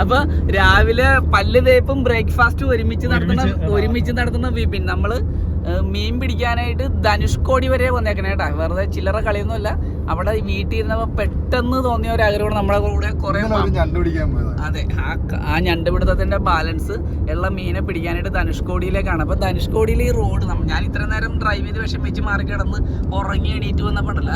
അപ്പൊ രാവിലെ പല്ല് തേപ്പും ബ്രേക്ക്ഫാസ്റ്റും ഒരുമിച്ച് നടത്തുന്ന ഒരുമിച്ച് നടത്തുന്ന വിപിൻ നമ്മൾ മീൻ പിടിക്കാനായിട്ട് ധനുഷ്കോടി വരെ വന്നേക്കണേ കേട്ടാ. വെറുതെ ചില്ലറ കളിയൊന്നുമല്ല. അവിടെ വീട്ടിൽ ഇരുന്നപ്പോ പെട്ടെന്ന് തോന്നിയ ഒരു ആഗ്രഹം നമ്മളെ കൂടെ കുറെ അതെ ആ ആ ഞണ്ടുപിടുത്തത്തിന്റെ ബാലൻസ് ഉള്ള മീനെ പിടിക്കാനായിട്ട് ധനുഷ്കോടിയിലേക്കാണ്. അപ്പൊ ധനുഷ്കോടിയിൽ ഈ റോഡ് ഞാൻ ഇത്ര നേരം ഡ്രൈവ് ചെയ്ത് വിഷമിച്ച് മാറി കിടന്ന് ഉറങ്ങി എണീറ്റ് വന്നപ്പോണ്ടല്ല.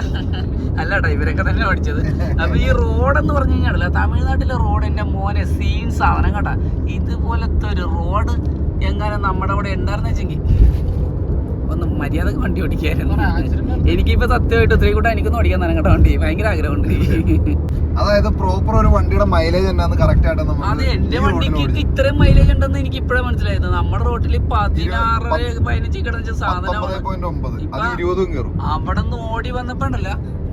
അല്ല ഡ്രൈവരൊക്കെ തന്നെ പഠിച്ചത് അപ്പൊ ഈ റോഡ് എന്ന് പറഞ്ഞു കഴിഞ്ഞാൽ തമിഴ്നാട്ടിലെ റോഡ് എന്റെ മോനെ സീൻ സാധനം കേട്ടാ ഇതുപോലത്തെ ഒരു റോഡ് എങ്ങനെ നമ്മുടെ അവിടെ ഉണ്ടായിരുന്നു വെച്ചെങ്കിൽ ഒന്ന് മര്യാദയ്ക്ക് വണ്ടി ഓടിക്കായിരുന്നു. എനിക്കിപ്പോ സത്യമായിട്ട് ഒത്തിരി കൂട്ടം എനിക്കൊന്നും ഓടിക്കാൻ തന്നെ കേട്ടോ വണ്ടി. ഭയങ്കര ആഗ്രഹമുണ്ട്. അതായത് പ്രോപ്പർ ഒരു വണ്ടിയുടെ മൈലേജ് എന്നാന്ന് കറക്റ്റ് ആയിട്ട് അതെ എന്റെ വണ്ടിക്ക്. ഇത്രയും മൈലേജ് ഉണ്ടെന്ന് എനിക്ക് ഇപ്പോഴേ മനസ്സിലായത്. നമ്മുടെ റോഡിൽ പതിനാറ് പതിനഞ്ച് കിടന്ന സാധനം അവിടെ. നിന്ന് ഓടി വന്നപ്പോണ്ടല്ല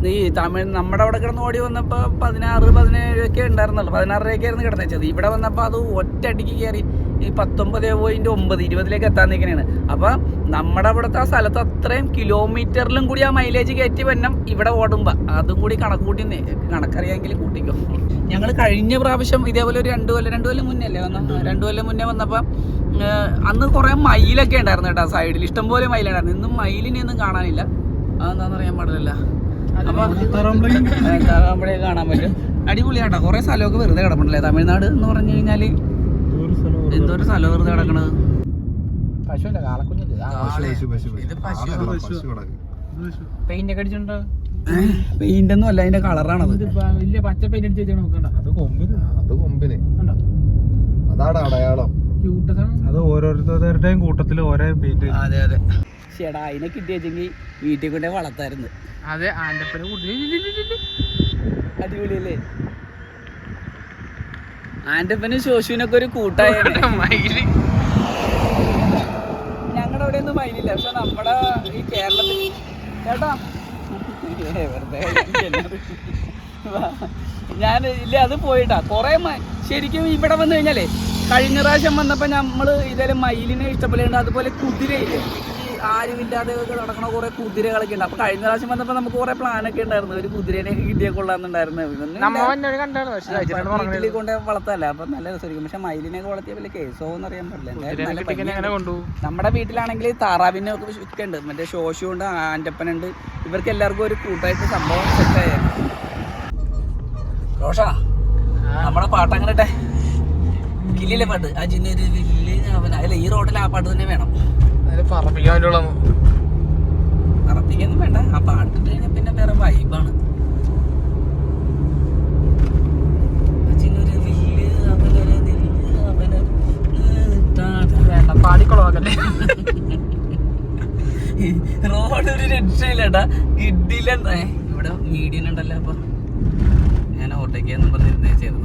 ഈ തമിഴ് നമ്മുടെ അവിടെ കിടന്ന് ഓടി വന്നപ്പോ പതിനാറ് പതിനേഴൊക്കെ ഉണ്ടായിരുന്നുള്ളൂ പതിനാറരയൊക്കെ ആയിരുന്നു കിടന്നത് ഇവിടെ വന്നപ്പോ അത് ഒറ്റ അടിക്ക് കയറി ഈ പത്തൊമ്പത് പോയിന്റ് ഒമ്പത് ഇരുപതിലേക്ക് എത്താൻ നിൽക്കണേണ് അപ്പൊ നമ്മുടെ അവിടുത്തെ ആ സ്ഥലത്ത് അത്രയും കിലോമീറ്ററിലും കൂടി ആ മൈലേജ് കയറ്റി വന്നം ഇവിടെ ഓടുമ്പോ അതും കൂടി കണക്ക് കൂട്ടി കണക്കറിയാമെങ്കിൽ കൂട്ടിക്കോ ഞങ്ങൾ കഴിഞ്ഞ പ്രാവശ്യം ഇതേപോലെ ഒരു രണ്ടു കൊല്ലം രണ്ടു കൊല്ലം മുന്നേ അല്ലേ വന്ന രണ്ടു കൊല്ലം മുന്നേ വന്നപ്പോ അന്ന് കുറെ മൈലൊക്കെ ഉണ്ടായിരുന്നു കേട്ടോ സൈഡിൽ ഇഷ്ടംപോലെ മയിലുണ്ടായിരുന്നു ഇന്നും മയിലിനെ ഒന്നും കാണാനില്ല അതെന്താന്ന് അറിയാൻ പാടില്ല അപ്പൊ താറാമ്പഴേ കാണാൻ പറ്റും അടിപൊളിയാട്ടോ കുറെ സ്ഥലമൊക്കെ വെറുതെ കിടപ്പുണ്ടല്ലേ തമിഴ്നാട് എന്ന് പറഞ്ഞു കഴിഞ്ഞാൽ എന്തോ ഒരു സ്ഥലം വെറുതെ കിടക്കണത്? പശുവിന്റെ കാളക്കുഞ്ഞില്ലേ? പശു, പശു, പശു. ഇത് പശു. പെയിന്റ് ഒക്കെ അടിച്ചിട്ടുണ്ടോ? പെയിന്റ് ഒന്നും അല്ല അതിന്റെ കളറാണത്. ഇത് വലിയ പച്ച പെയിന്റ് അടിച്ച് വെച്ചാൽ നോക്കണ്ട. അത് കൊമ്പിന്. അത് കൊമ്പിന്. കണ്ടോ? അതാണ് അടയാളം. ക്യൂട്ടസാണ് അത് ഓരോരുത്തരുടെയും കൂട്ടത്തിൽ ഓരോ പെയിന്റ് അതെ അതെ. ചേടാ അതിനെ കിട്ടിയെങ്കിൽ വീട്ടിൽ കൊണ്ടേ വളർത്തായിരുന്നു. അതെ കൂട്ടി. അടിപൊളിയല്ലേ? ആന്റപ്പനും ശോശുവിനൊക്കെ ഒരു കൂട്ടായ മയിൽ. ഞങ്ങളുടെ അവിടെ ഒന്നും മയിലില്ല പക്ഷെ നമ്മുടെ ഈ കേരളത്തിൽ കേട്ടോ? വെറുതെ. ഞാൻ ഇല്ല അത് പോയിട്ടാ. കുറെ ശരിക്കും ഇവിടെ വന്നു കഴിഞ്ഞാലേ കഴിഞ്ഞ പ്രാവശ്യം വന്നപ്പോൾ നമ്മൾ ഇതേ മയിലിനെ ഇഷ്ടപ്പെടുന്നുണ്ട് അതുപോലെ കുതിരയില്ലേ? ആരുമില്ലാതെ നടക്കണ കുറെ കുതിരകളൊക്കെ ഉണ്ട്. അപ്പൊ കഴിഞ്ഞ പ്രാവശ്യം വന്നപ്പോൾ നമുക്ക് കുറെ പ്ലാനൊക്കെ ഉണ്ടായിരുന്നു. ഒരു കുതിരേനെ കിട്ടിയ കൊള്ളാന്നുണ്ടായിരുന്നു വീട്ടിൽ കൊണ്ട് വളർത്തല്ല? അപ്പൊ നല്ല രസമായിരിക്കും. പക്ഷെ മയിലിനെയൊക്കെ വളർത്തിയ വലിയ കേസോ എന്ന് അറിയാൻ പറ്റില്ല നമ്മുടെ വീട്ടിലാണെങ്കിൽ താറാവിനെ ഒക്കെ ഉണ്ട് മറ്റേ ശോശുണ്ട് ആന്റപ്പനുണ്ട് ഇവർക്ക് എല്ലാവർക്കും ഒരു കൂട്ടായിട്ട് സംഭവം സെറ്റായ. റോഷ നമ്മുടെ പാട്ട് അങ്ങനെ ഇട്ടെ. കില്ലിലെ പാട്ട്. ആ വില്ല് അവൻ അല്ല ഈ റോഡിൽ ആ പാട്ട് തന്നെ വേണം. പറപ്പിക്കാൻ വേണ്ടിയുള്ള പറപ്പിക്കൊന്നും വേണ്ട. ആ പാട്ട് ഇട്ട് കഴിഞ്ഞാൽ പിന്നെ വേറെ വൈബാണ് പാടിക്കൊള്ളാക്കല്ലേ. റോഡ് ഒരു രക്ഷയില്ലട്ടാ കിഡില്ല ഇവിടെ മീഡിയൻ ഉണ്ടല്ലോ അപ്പൊ. ഞാൻ ഓട്ടയ്ക്കാന്ന് പറഞ്ഞിരുന്നേ ചെയ്തു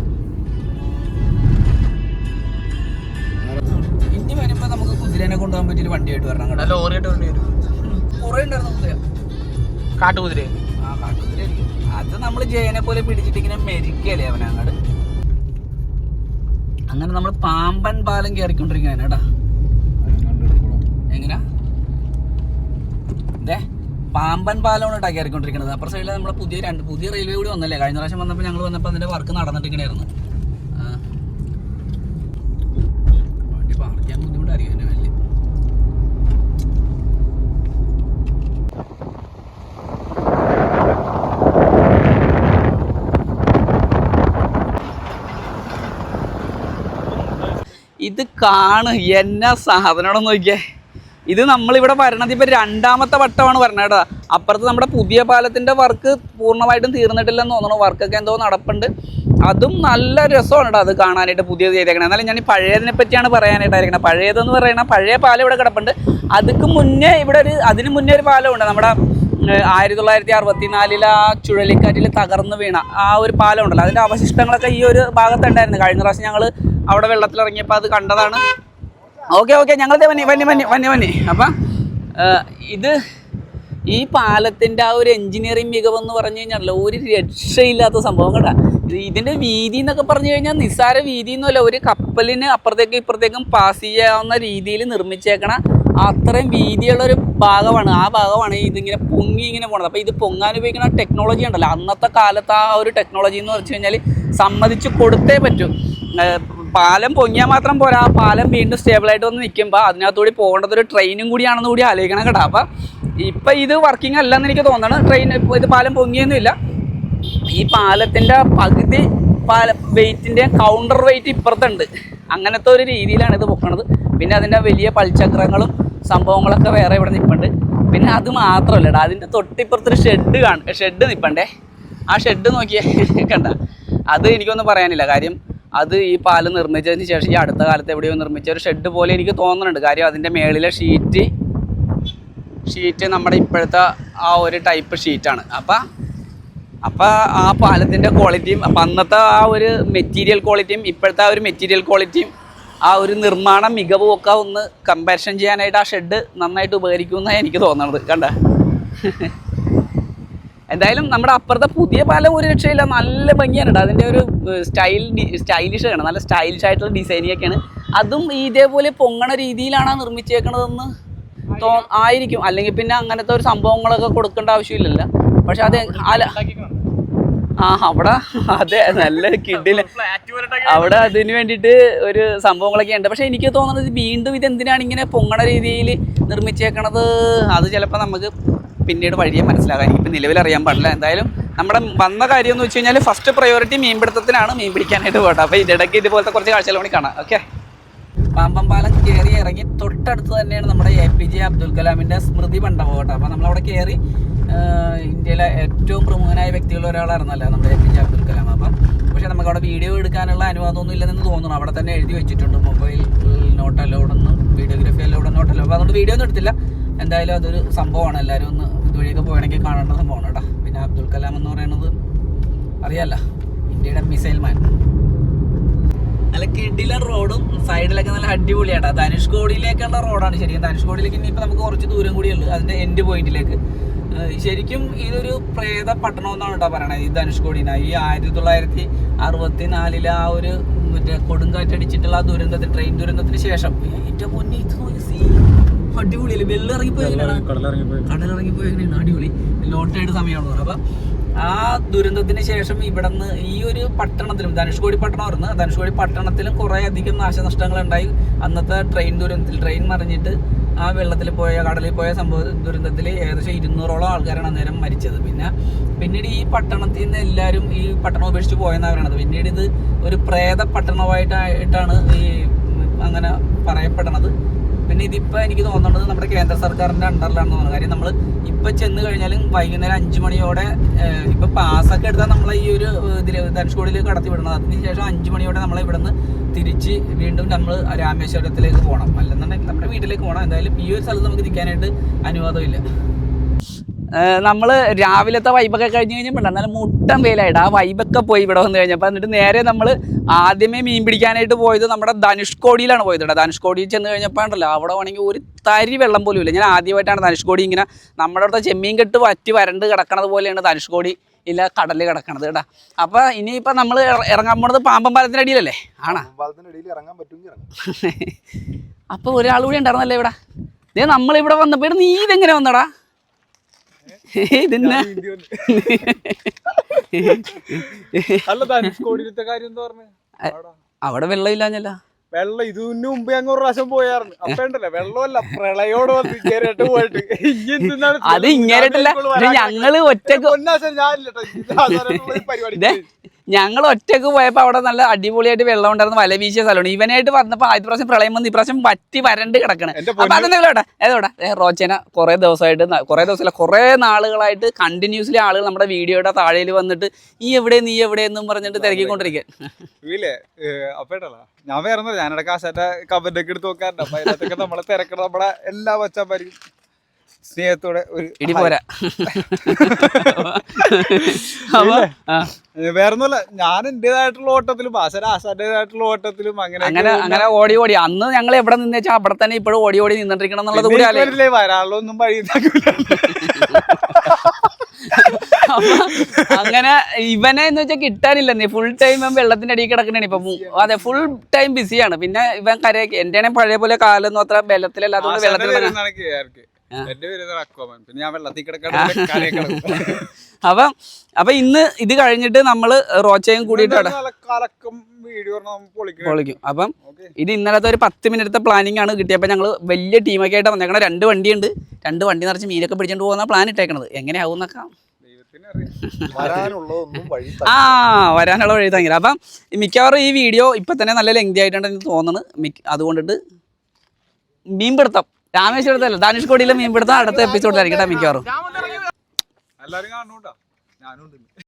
വണ്ടിയായിട്ട് വരണം കേട്ടോ. ലോറി ആയിട്ട് വേണ്ടി വരും. കുറെ ഉണ്ടായിരുന്നു കുതിര കാട്ടുകുതിരേ? ആ കാട്ടുകുതിര. അത് നമ്മൾ ജയനെ പോലെ പിടിച്ചിട്ട് ഇങ്ങനെ മെരിക്കല്ലേ അവനങ്ങട് അങ്ങനെ നമ്മൾ പാമ്പൻ പാലം കയറിക്കൊണ്ടിരിക്കുകയാണ് കേട്ടാ. എങ്ങനാ? ദേ പാമ്പൻ പാലമാണ് കേട്ടോ കയറിക്കൊണ്ടിരിക്കുന്നത് അപ്പുറ സൈഡിൽ നമ്മളെ പുതിയ രണ്ട് പുതിയ റെയിൽവേ കൂടി വന്നല്ലേ? കഴിഞ്ഞ പ്രാവശ്യം വന്നപ്പോൾ ഞങ്ങൾ വന്നപ്പോൾ അതിന്റെ വർക്ക് നടന്നിട്ടിങ്ങനെയായിരുന്നു ആ. വണ്ടി പാർക്ക് ചെയ്യാൻ ബുദ്ധിമുട്ടായിരിക്കും എന്നെ വലിയ ഇത് കാണ്. എന്നാ സാധനമാണെന്ന് നോക്കിയേ. ഇത് നമ്മളിവിടെ വരണത് ഇപ്പം രണ്ടാമത്തെ വട്ടമാണ് വരണത് കേട്ടോ. അപ്പുറത്ത് നമ്മുടെ പുതിയ പാലത്തിന്റെ വർക്ക് പൂർണമായിട്ടും തീർന്നിട്ടില്ലെന്ന് തോന്നുന്നു. വർക്കൊക്കെ എന്തോ നടപ്പുണ്ട്. അതും നല്ല രസമാണ് കേട്ടോ അത് കാണാനായിട്ട് പുതിയത് ചെയ്തേക്കണം. എന്നാലും ഞാൻ ഈ പഴയതിനെ പറ്റിയാണ് പറയാനായിട്ടായിരിക്കണം പഴയതെന്ന് പറയുന്നത് പഴയ പാലം ഇവിടെ കിടപ്പുണ്ട്. അതുക്ക് മുന്നേ ഇവിടെ ഒരു അതിന് മുന്നേ ഒരു പാലമുണ്ട് നമ്മുടെ ആയിരത്തി തൊള്ളായിരത്തി അറുപത്തിനാലിൽ ആ ചുഴലിക്കാറ്റിൽ തകർന്നു വീണ ആ ഒരു പാലം ഉണ്ടല്ലോ. അതിന്റെ അവശിഷ്ടങ്ങളൊക്കെ ഈ ഒരു ഭാഗത്തുണ്ടായിരുന്നു. കഴിഞ്ഞ പ്രാവശ്യം ഞങ്ങൾ അവിടെ വെള്ളത്തിലിറങ്ങിയപ്പോൾ അത് കണ്ടതാണ്. ഓക്കെ ഓക്കെ ഞങ്ങളുടെ വന്നി വന്നി വന്നി വന്നി വന്നി. അപ്പം ഇത് ഈ പാലത്തിന്റെ ആ ഒരു എഞ്ചിനീയറിംഗ് മികവെന്ന് പറഞ്ഞു കഴിഞ്ഞാൽ ഒരു രക്ഷയില്ലാത്ത സംഭവം കേട്ടാ. ഇത് ഇതിന്റെ വീതി എന്നൊക്കെ പറഞ്ഞു കഴിഞ്ഞാൽ നിസ്സാര വീതി ഒന്നുമല്ല ഒരു കപ്പലിന് അപ്പുറത്തേക്കും ഇപ്പുറത്തേക്കും പാസ് ചെയ്യാവുന്ന രീതിയിൽ നിർമ്മിച്ചേക്കണ അത്രയും വീതിയുള്ള ഒരു ഭാഗമാണ്. ആ ഭാഗമാണ് ഇതിങ്ങനെ പൊങ്ങി ഇങ്ങനെ പോണത്. അപ്പോൾ ഇത് പൊങ്ങാൻ ഉപയോഗിക്കുന്ന ടെക്നോളജി ഉണ്ടല്ലോ. അന്നത്തെ കാലത്ത് ആ ഒരു ടെക്നോളജി എന്ന് വെച്ച് കഴിഞ്ഞാൽ സമ്മതിച്ച് കൊടുത്തേ പറ്റൂ. പാലം പൊങ്ങിയാൽ മാത്രം പോരാ. പാലം വീണ്ടും സ്റ്റേബിളായിട്ട് വന്ന് നിൽക്കുമ്പോൾ അതിനകത്തൂടി പോകേണ്ടത് ഒരു ട്രെയിനും കൂടിയാണെന്ന് കൂടി ആലോചിക്കണം കേട്ടോ. അപ്പം ഇപ്പം ഇത് വർക്കിംഗ് അല്ലെന്ന് എനിക്ക് തോന്നണം. ട്രെയിൻ ഇത് പാലം പൊങ്ങിയൊന്നുമില്ല. ഈ പാലത്തിന്റെ പകുതി പാല വെയിറ്റിന്റെ കൗണ്ടർ വെയിറ്റ് ഇപ്പുറത്തുണ്ട്. അങ്ങനത്തെ ഒരു രീതിയിലാണ് ഇത് പൊക്കണത്. പിന്നെ അതിന്റെ വലിയ പൽചക്രങ്ങളും സംഭവങ്ങളൊക്കെ വേറെ ഇവിടെ നിൽപ്പുണ്ട് പിന്നെ അത് മാത്രമല്ലടാ അതിന്റെ തൊട്ടിപ്പുറത്തൊരു ഷെഡ് കാണും. ഷെഡ് നിൽപ്പണ്ടേ ആ ഷെഡ് നോക്കിയേ. കണ്ട. അത് എനിക്കൊന്നും പറയാനില്ല. കാര്യം അത് ഈ പാലം നിർമ്മിച്ചതിന് ശേഷം ഈ അടുത്ത കാലത്ത് എവിടെയോ നിർമ്മിച്ച ഒരു ഷെഡ് പോലെ എനിക്ക് തോന്നുന്നുണ്ട്. കാര്യം അതിന്റെ മേളിലെ ഷീറ്റ് ഷീറ്റ് നമ്മുടെ ഇപ്പോഴത്തെ ആ ഒരു ടൈപ്പ് ഷീറ്റാണ് അപ്പം അപ്പോൾ ആ പാലത്തിന്റെ ക്വാളിറ്റിയും അപ്പം അന്നത്തെ ആ ഒരു മെറ്റീരിയൽ ക്വാളിറ്റിയും ഇപ്പോഴത്തെ ആ ഒരു മെറ്റീരിയൽ ക്വാളിറ്റിയും ആ ഒരു നിർമ്മാണ മികവും ഒക്കെ ഒന്ന് കമ്പാരിസൺ ചെയ്യാനായിട്ട് ആ ഷെഡ് നന്നായിട്ട് ഉപകരിക്കുമെന്നാണ് എനിക്ക് തോന്നുന്നത് കണ്ട? എന്തായാലും നമ്മുടെ അപ്പുറത്തെ പുതിയ പാലം ഒരു രക്ഷയില്ല നല്ല ഭംഗിയാണ് കേട്ടോ അതിന്റെ ഒരു സ്റ്റൈൽ സ്റ്റൈലിഷ് ആണ്. നല്ല സ്റ്റൈലിഷ് ആയിട്ടുള്ള ഡിസൈനിങ് ഒക്കെയാണ് അതും ഇതേപോലെ പൊങ്ങണ രീതിയിലാണ് നിർമ്മിച്ചേക്കണതെന്ന് തോ ആയിരിക്കും. അല്ലെങ്കിൽ പിന്നെ അങ്ങനത്തെ ഒരു സംഭവങ്ങളൊക്കെ കൊടുക്കേണ്ട ആവശ്യമില്ലല്ലോ. പക്ഷെ അത് അല്ല. ആ അവിടെ അതെ നല്ല കിഡിൽ അവിടെ അതിന് വേണ്ടിയിട്ട് ഒരു സംഭവങ്ങളൊക്കെ ഉണ്ട്. പക്ഷെ എനിക്ക് തോന്നുന്നത് വീണ്ടും ഇത് എന്തിനാണ് ഇങ്ങനെ പൊങ്ങണ രീതിയിൽ നിർമ്മിച്ചേക്കണത്? അത് ചിലപ്പോൾ നമുക്ക് പിന്നീട് വഴിയെ മനസ്സിലാകാൻ. ഇപ്പം നിലവിൽ അറിയാൻ പാടില്ല. എന്തായാലും നമ്മുടെ വന്ന കാര്യം എന്ന് വെച്ച് കഴിഞ്ഞാൽ ഫസ്റ്റ് പ്രയോറിറ്റി മീൻ മീൻപിടുത്തത്തിനാണ് മീൻ പിടിക്കാനായിട്ട് പോകട്ടെ അപ്പോൾ ഇതിടയ്ക്ക് ഇതുപോലത്തെ കുറച്ച് കാഴ്ചകൾ കൂടി കാണാം. ഓക്കെ പാമ്പം പാലം കയറി ഇറങ്ങി തൊട്ടടുത്ത് തന്നെയാണ് നമ്മുടെ എ പി ജെ അബ്ദുൽ കലാമിന്റെ സ്മൃതി മണ്ഡപം കേട്ടോ. അപ്പോൾ നമ്മളവിടെ കയറി ഇന്ത്യയിലെ ഏറ്റവും പ്രമുഖനായ വ്യക്തികളിൽ ഒരാളായിരുന്നല്ലോ നമ്മുടെ A P J Abdul Kalam. അപ്പം പക്ഷേ നമുക്ക് അവിടെ വീഡിയോ എടുക്കാനുള്ള അനുവാദമൊന്നും ഇല്ലെന്ന് തോന്നുന്നു. അവിടെ തന്നെ എഴുതി വെച്ചിട്ടുണ്ട്. മൊബൈൽ നോട്ട് അലൗഡെന്നും വീഡിയോഗ്രാഫി അലൗഡ് നോട്ട് അലൗഡ് അപ്പോൾ അതുകൊണ്ട് വീഡിയോ ഒന്നും എടുത്തില്ല. എന്തായാലും അതൊരു സംഭവമാണ്. എല്ലാവരും ഒന്ന് ഇതുവഴിയൊക്കെ പോകണമെങ്കിൽ കാണേണ്ട സംഭവമാണ് കേട്ടോ. പിന്നെ അബ്ദുൽ കലാം എന്ന് പറയുന്നത് അറിയാല്ല ഇന്ത്യയുടെ മിസൈൽ മാൻ നല്ല കിടിലൻ റോഡും സൈഡിലൊക്കെ നല്ല അടിപൊളിയാട്ടോ ധനുഷ്കോടിയിലേക്കുള്ള റോഡാണ് ശരിക്കും. ധനുഷ്കോടിയിലേക്ക് ഇനിയിപ്പോൾ നമുക്ക് കുറച്ച് ദൂരം കൂടിയുള്ളൂ അതിന്റെ എൻഡ് പോയിന്റിലേക്ക് ശരിക്കും ഇതൊരു പ്രേത പട്ടണം എന്നാണ് കേട്ടോ പറയണത് ഈ ധനുഷ്കോടിന ഈ ആയിരത്തി തൊള്ളായിരത്തി അറുപത്തി നാലിലെ ആ ഒരു മറ്റേ കൊടുങ്കാറ്റടിച്ചിട്ടുള്ള ആ ദുരന്തത്തിൽ ട്രെയിൻ ദുരന്തത്തിന് ശേഷം ഏറ്റവും മുന്നേ ഇത് scene. അടിപൊളിയല്ലേ? വെള്ളം ഇറങ്ങിപ്പോയി കടലിറങ്ങിപ്പോയി. എങ്ങനെയാണ്? അടിപൊളി. ലോട്ടായിട്ട് സമയമാണ് അപ്പൊ ആ ദുരന്തത്തിന് ശേഷം ഇവിടുന്ന് ഈ ഒരു പട്ടണത്തിലും ധനുഷ്കോടി പട്ടണം ആയിരുന്നു. ധനുഷ്കോടി പട്ടണത്തിലും കുറേ അധികം നാശനഷ്ടങ്ങൾ ഉണ്ടായി അന്നത്തെ ട്രെയിൻ ദുരന്തത്തിൽ ട്രെയിൻ മറിഞ്ഞിട്ട് ആ വെള്ളത്തിൽ പോയ കടലിൽ പോയ സംഭവ ദുരന്തത്തിൽ ഏകദേശം ഇരുന്നൂറോളം ആൾക്കാരാണ് അന്നേരം മരിച്ചത്. പിന്നെ പിന്നീട് ഈ പട്ടണത്തിൽ നിന്ന് എല്ലാവരും ഈ പട്ടണം ഉപേക്ഷിച്ച് പോയെന്നാണ് പറയണത് പിന്നീട് ഇത് ഒരു പ്രേത പട്ടണമായിട്ടായിട്ടാണ് ഈ അങ്ങനെ പറയപ്പെടണത് പിന്നെ ഇതിപ്പോൾ എനിക്ക് തോന്നുന്നത് നമ്മുടെ കേന്ദ്ര സർക്കാരിന്റെ അണ്ടറിലാണെന്ന് തോന്നുന്നത് കാര്യം നമ്മൾ ഇപ്പോൾ ചെന്ന് കഴിഞ്ഞാലും വൈകുന്നേരം അഞ്ച് മണിയോടെ ഇപ്പോൾ പാസ്സൊക്കെ എടുത്താൽ നമ്മളെ ഈ ഒരു ഇതിൽ ധനുഷ്കോടിയിൽ കടത്തി വിടണം അതിനുശേഷം അഞ്ച് മണിയോടെ നമ്മളെ ഇവിടുന്ന് തിരിച്ച് വീണ്ടും നമ്മൾ രാമേശ്വരത്തിലേക്ക് പോകണം അല്ലെന്നുണ്ടെങ്കിൽ നമ്മുടെ വീട്ടിലേക്ക് പോകണം എന്തായാലും ഈ ഒരു സ്ഥലത്ത് നമുക്ക് നിൽക്കാനായിട്ട് അനുവാദമില്ല. നമ്മൾ രാവിലത്തെ വൈബൊക്കെ കഴിഞ്ഞ് കഴിഞ്ഞപ്പോൾ നല്ല മുട്ടം വെയിലായിട്ട് ആ വൈബൊക്കെ പോയി ഇവിടെ വന്നു കഴിഞ്ഞപ്പോൾ എന്നിട്ട് നേരെ നമ്മൾ ആദ്യമേ മീൻ പിടിക്കാനായിട്ട് പോയത് നമ്മുടെ ധനുഷ്കോടിയിലാണ് പോയത് കേട്ടോ ധനുഷ്കോടിയിൽ ചെന്ന് കഴിഞ്ഞപ്പോൾ ഉണ്ടല്ലോ അവിടെ വേണമെങ്കിൽ ഒരു തരി വെള്ളം പോലും ഇല്ല. ഞാൻ ആദ്യമായിട്ടാണ് ധനുഷ്കോടി ഇങ്ങനെ നമ്മുടെ അടുത്ത ചെമ്മീൻ കെട്ട് വറ്റി വരണ്ട് കിടക്കണത് പോലെയാണ് ധനുഷ്കോടി ഇല്ല കടലിൽ കിടക്കണത് കേട്ടാ അപ്പൊ ഇനിയിപ്പോ നമ്മൾ ഇറങ്ങാൻ പോണത് പാമ്പൻ പാലത്തിന്റെ അടിയിലല്ലേ? ആണോ? അപ്പൊ ഇടയിൽ ഇറങ്ങാൻ പറ്റും ഇറങ്ങാം. അപ്പോൾ ഒരാൾ കൂടി ഉണ്ടായിരുന്നല്ലേ ഇവിടെ? ദേ നമ്മളിവിടെ വന്നപ്പോൾ നീ ഇതെങ്ങനെ വന്നടാ? ഇതിന്നെ അവിടെ വെള്ളമില്ലാഞ്ഞല്ല. വെള്ളം ഇതിന് മുമ്പ് ഞങ്ങൾ ഒരു പ്രാവശ്യം പോയായിരുന്നു അപ്പൊ ഉണ്ടല്ലോ വെള്ളമല്ല പ്രളയോട് വന്ന് ഇങ്ങേരട്ട് പോയിട്ട്. അത് ഇങ്ങേരട്ടല്ല. ഇത് ഞങ്ങൾ ഒറ്റ പരിപാടി ഞങ്ങൾ ഒറ്റയ്ക്ക് പോയപ്പോൾ അവിടെ നല്ല അടിപൊളിയായിട്ട് വെള്ളം ഉണ്ടായിരുന്നു വല വീശിയ സ്ഥലമാണ് ഇവനായിട്ട് വന്നപ്പോൾ ആദ്യ പ്രാവശ്യം പ്രളയം വന്ന് ഇപ്രാവശ്യം വറ്റി വരണ്ട് കിടക്കണേ. അപ്പം അതെന്തെങ്കിലും ഏട്ടാ ഏതോടാ റോച്ചന കുറേ ദിവസമായിട്ട് കുറേ ദിവസമല്ല കുറേ നാളുകളായിട്ട് കണ്ടിന്യൂസ്ലി ആളുകൾ നമ്മുടെ വീഡിയോയുടെ താഴെയിൽ വന്നിട്ട് ഈ എവിടെ നീ എവിടെ എന്നും പറഞ്ഞിട്ട് തിരക്കിക്കൊണ്ടിരിക്കുക ഞാൻ വേറെ ഞാനിടക്കാശാറ്റ കബറിന്റെ ഒക്കെ എടുത്ത് നോക്കാറുണ്ട് അപ്പൊ അതിനകത്തൊക്കെ നമ്മളെ തിരക്കണം നമ്മളെ എല്ലാ വച്ചന്മാർക്കും സ്നേഹത്തോടെ ഒരു ഇടി പോരാ. വേറൊന്നുമല്ല ഞാൻ എന്റേതായിട്ടുള്ള ഓട്ടത്തിലും ആശാൻ ആശാന്റേതായിട്ടുള്ള ഓട്ടത്തിലും അങ്ങനെ അങ്ങനെ അങ്ങനെ ഓടി ഓടി. അന്ന് ഞങ്ങൾ എവിടെ നിന്ന് വെച്ചാൽ അവിടെ തന്നെ ഇപ്പോഴും ഓടി ഓടി നിന്നിട്ടിരിക്കണം എന്നുള്ളത് കൂടി വരാനുള്ളൊന്നും വഴി അങ്ങനെ ഇവനെ എന്ന് വെച്ചാൽ കിട്ടാനില്ല. നീ ഫുൾ ടൈം ഇവൻ വെള്ളത്തിന്റെ അടിയിൽ കിടക്കണേ ഇപ്പൊ അതെ ഫുൾ ടൈം ബിസിയാണ് പിന്നെ ഇവൻ കരയൊക്കെ എന്റെ ആണെങ്കിൽ പഴയ പോലെ കാലൊന്നും അത്ര ബലത്തിലല്ലാത്തതുകൊണ്ട് അതുകൊണ്ട് വെള്ളത്തിൽ അപ്പം അപ്പൊ ഇന്ന് ഇത് കഴിഞ്ഞിട്ട് നമ്മൾ റോച്ചയും കൂടിയിട്ട് പൊളിക്കും. അപ്പം ഇത് ഇന്നലത്തെ ഒരു പത്ത് മിനിറ്റത്തെ പ്ലാനിങ് ആണ് കിട്ടിയപ്പോൾ ഞങ്ങൾ വലിയ ടീമൊക്കെ ആയിട്ട് വന്നേക്കണ. രണ്ട് വണ്ടിയുണ്ട്. രണ്ട് വണ്ടി നിറച്ച് മീനൊക്കെ പിടിച്ചോണ്ട് പോകുന്ന പ്ലാൻ ഇട്ടേക്കണത്. എങ്ങനെയാവും എന്നൊക്കെ. ആ വരാനുള്ള വഴി തങ്ങില്ല അപ്പം മിക്കവാറും ഈ വീഡിയോ ഇപ്പം തന്നെ നല്ല ലെങ്തി ആയിട്ടാണ് എനിക്ക് തോന്നുന്നത് അതുകൊണ്ടിട്ട് മീൻപിടുത്തം. രാമേശ്വരത്തല്ല? ധനുഷ്കോടിയിലെ മീൻപിടുത്തം അടുത്ത എപ്പിസോഡിലായിരിക്കട്ടെ മിക്കവാറും. എല്ലാവരും